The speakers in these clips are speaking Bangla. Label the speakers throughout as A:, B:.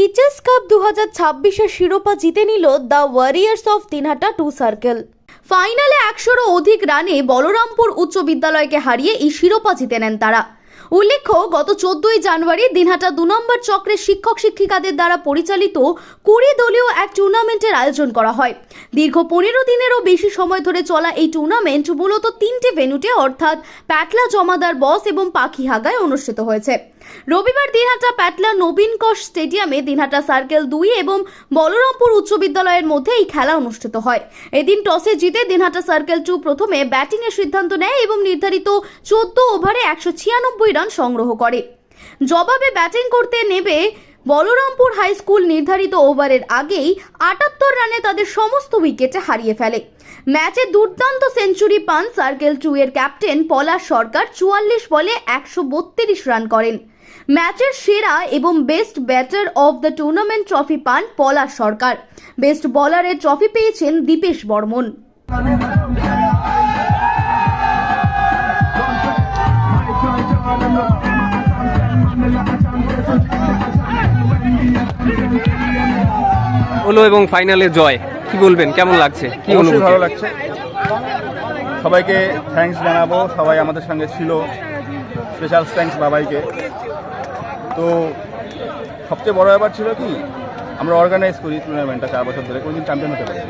A: টিচার্স কাপ দু হাজার শিরোপা জিতে নিল the warriors of Dinhata two circle ফাইনালে একশোরও অধিক রানে বলরামপুর উচ্চ বিদ্যালয়কে হারিয়ে এই শিরোপা জিতে নেন তারা। উল্লেখ্য, গত চোদ্দই জানুয়ারি দিনহাটা দু নম্বর চক্রের শিক্ষক শিক্ষিকাদের দ্বারা পরিচালিত কুড়ি দলীয় এক টুর্নামেন্টের আয়োজন করা হয়। দীর্ঘ পনেরো দিনেরও বেশি সময় ধরে চলা এই টুর্নামেন্ট মূলত তিনটি ভেন্যুতে, অর্থাৎ প্যাটলা জমাদার বস এবং পাখিহাগায় অনুষ্ঠিত হয়েছে। রবিবার দিনহাটা প্যাটলা নবীন কশ স্টেডিয়ামে দিনহাটা সার্কেল দুই এবং বলরামপুর উচ্চ বিদ্যালয়ের মধ্যে এই খেলা অনুষ্ঠিত হয়। এদিন টসে জিতে দিনহাটা সার্কেল টু প্রথমে ব্যাটিংয়ের সিদ্ধান্ত নেয় এবং নির্ধারিত চোদ্দ ওভারে একশো ছিয়ানব্বই রান সংগ্রহ করে। জবাবে ব্যাটিং করতে নেবে বলরামপুর হাই স্কুল নির্ধারিত ওভারের আগেই আটাত্তর রানে তাদের সমস্ত উইকেটে হারিয়ে ফেলে। ম্যাচে দুর্দান্ত সেঞ্চুরি পান সার্কেল টু এর ক্যাপ্টেন পলাশ সরকার, চুয়াল্লিশ বলে একশো বত্রিশ রান করেন। ম্যাচের সেরা এবং best batter of the tournament trophy পান পলাশ সরকার। বেস্ট বলারের ট্রফি পেয়েছেন দীপেশ বর্মন।
B: হলো এবং ফাইনালে জয়। কি বলবেন? কেমন লাগছে? কি অনুভূতি?
C: ভালো লাগছে। সবাইকে থ্যাঙ্কস জানাব। সবাই আমাদের সঙ্গে ছিল। স্পেশাল থ্যাঙ্কস বাবাইকে। তো সবচেয়ে বড় ব্যাপার ছিল কি আমরা অর্গানাইজ করি টুর্নামেন্টটা চার বছর ধরে। কোনোদিন চ্যাম্পিয়ন হতে পারি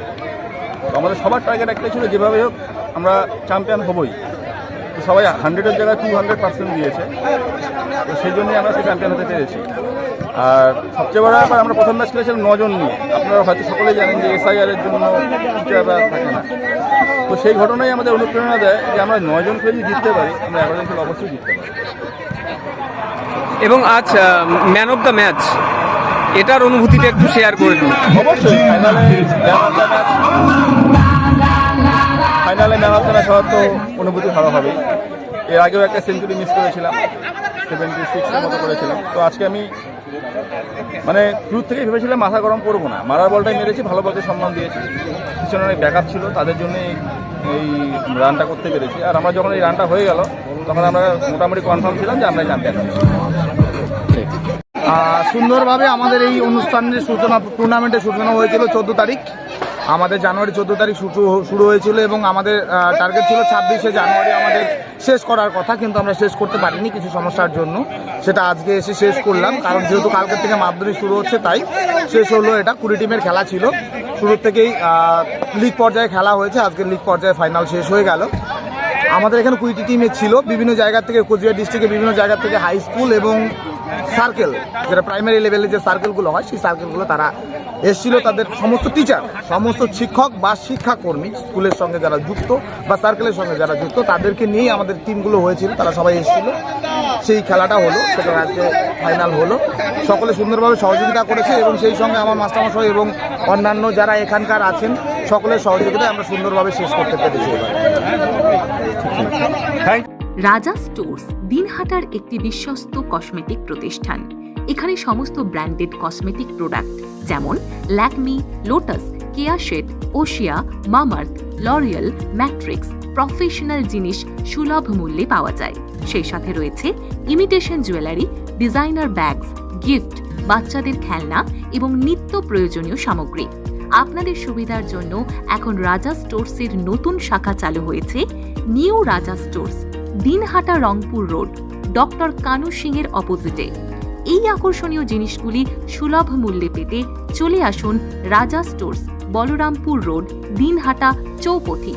C: তো আমাদের সবার টার্গেট একটাই ছিল যেভাবে হোক আমরা চ্যাম্পিয়ন হবই। তো সবাই হান্ড্রেডের জায়গায় টু হান্ড্রেড পার্সেন্ট দিয়েছে। তো সেই জন্যই আমরা সেই চ্যাম্পিয়ন হতে পেরেছি। আর সবচেয়ে বড় ব্যাপার আমরা প্রথম ম্যাচ খেলেছিলাম নজন নিয়ে। আপনারা হয়তো সকলেই জানেন যে এসআইআর এর জন্য টিচাররা থাকে না। তো সেই ঘটনাই আমাদের অনুপ্রেরণা দেয় যে আমরা নয়জন খেলে যদি জিততে পারি আমরা এগারোজন খেলে অবশ্যই জিততে পারি
B: এবং আজ ম্যান অফ দ্য ম্যাচ এটার অনুভূতিটা একটু শেয়ার করে দিন।
C: অবশ্যই ফাইনালে ফাইনালে ম্যান অফ দ্য ম্যাচ হওয়ার তো অনুভূতি ভালো হবেই। এর আগেও একটা সেঞ্চুরি মিস করেছিলাম। সেভেন্টি সিক্সের মতো করেছিলাম। তো আজকে আমি মানে শুরু থেকেই ভেবেছিলাম মাথা গরম করব না। মারার বলটাই মেরেছি, ভালো বলতে সম্মান দিয়েছি। পিছনে অনেক ব্যাকআপ ছিল, তাদের জন্য এই রানটা করতে পেরেছি। আর আমরা যখন এই রানটা হয়ে গেল, তখন আমরা মোটামুটি কনফার্ম ছিলাম যে আমরা চ্যাম্পিয়ন
D: সুন্দরভাবে আমাদের এই অনুষ্ঠানের সূচনা টুর্নামেন্টের সূচনা হয়েছিল চোদ্দ তারিখ। আমাদের জানুয়ারি চোদ্দ তারিখ শুরু শুরু হয়েছিল এবং আমাদের টার্গেট ছিল ছাব্বিশে জানুয়ারি আমাদের শেষ করার কথা, কিন্তু আমরা শেষ করতে পারিনি কিছু সমস্যার জন্য। সেটা আজকে এসে শেষ করলাম, কারণ যেহেতু কালকের থেকে মাধ্যমিক শুরু হচ্ছে, তাই শেষ হলো এটা। কুড়ি টিমের খেলা ছিল। শুরু থেকেই লিগ পর্যায়ে খেলা হয়েছে আজকে লিগ পর্যায়ে ফাইনাল শেষ হয়ে গেল। আমাদের এখানে কুড়িটি টিমে ছিল, বিভিন্ন জায়গা থেকে কোচবিহার ডিস্ট্রিক্টে বিভিন্ন জায়গা থেকে হাই স্কুল এবং সার্কেল যেটা প্রাইমারি লেভেলে যে সার্কেলগুলো হয়, সেই সার্কেলগুলো তারা এসেছিল তাদের সমস্ত টিচার সমস্ত শিক্ষক বা শিক্ষাকর্মী স্কুলের সঙ্গে যারা যুক্ত বা সার্কেলের সঙ্গে যারা যুক্ত, তাদেরকে নিয়েই আমাদের টিমগুলো হয়েছিল, তারা সবাই এসেছিল। সেই খেলাটা হলো, সেটা আজকে ফাইনাল হলো। সকলে সুন্দরভাবে সহযোগিতা করেছে এবং সেই সঙ্গে আমার মাস্টারমশাই এবং অন্যান্য যারা এখানকার আছেন, সকলের সহযোগিতায় আমরা সুন্দরভাবে শেষ করতে পেরেছি
E: রাজা স্টোর্স দিনহাটার একটি বিশ্বস্ত কসমেটিক প্রতিষ্ঠান। এখানে সমস্ত ব্র্যান্ডেড কসমেটিক প্রোডাক্ট, যেমন Lakme, Lotus, Keya Seth, Oshea, Mamaearth, L'Oreal, Matrix, professional জিনিস সুলভ মূল্যে পাওয়া যায়। সেই সাথে রয়েছে imitation jewellery, designer bags, gift, বাচ্চাদের খেলনা এবং নিত্য প্রয়োজনীয় সামগ্রী। আপনাদের সুবিধার জন্য এখন রাজা স্টোর্সের নতুন শাখা চালু হয়েছে new Raja stores, Dinhata Rangpur road, doctor Kanu Singh এর অপোজিটে। এই আকর্ষণীয় জিনিসগুলি সুলভ মূল্যে পেতে চলে আসুন রাজা স্টোর্স, বলরামপুর রোড, দিনহাটা, চৌপথি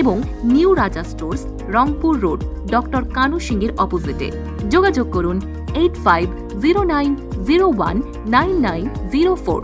E: এবং new Raja stores, Rangpur road, doctor Kanu Singh এর অপোজিটে। যোগাযোগ করুন eight five zero nine zero one nine nine zero four.